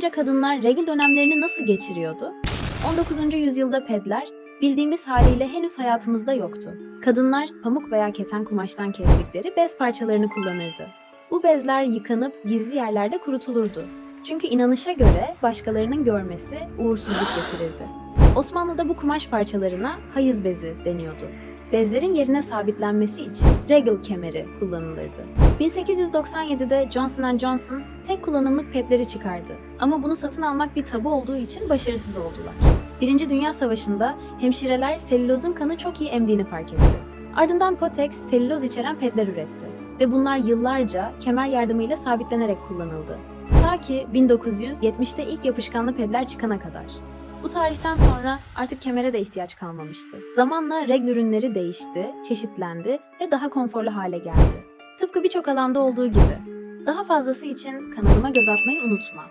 boyunca kadınlar regl dönemlerini nasıl geçiriyordu? 19. yüzyılda pedler bildiğimiz haliyle henüz hayatımızda yoktu. Kadınlar pamuk veya keten kumaştan kestikleri bez parçalarını kullanırdı. Bu bezler yıkanıp gizli yerlerde kurutulurdu. Çünkü inanışa göre başkalarının görmesi uğursuzluk getirirdi. Osmanlı'da bu kumaş parçalarına hayız bezi deniyordu. Bezlerin yerine sabitlenmesi için regl kemeri kullanılırdı. 1897'de Johnson Johnson tek kullanımlık pedleri çıkardı. Ama bunu satın almak bir tabu olduğu için başarısız oldular. Birinci Dünya Savaşı'nda hemşireler selülozun kanı çok iyi emdiğini fark etti. Ardından Kotex selüloz içeren pedler üretti ve bunlar yıllarca kemer yardımıyla sabitlenerek kullanıldı. Ta ki 1970'te ilk yapışkanlı pedler çıkana kadar. Bu tarihten sonra artık kemere de ihtiyaç kalmamıştı. Zamanla regl ürünleri değişti, çeşitlendi ve daha konforlu hale geldi. Tıpkı birçok alanda olduğu gibi. Daha fazlası için kanalıma göz atmayı unutma.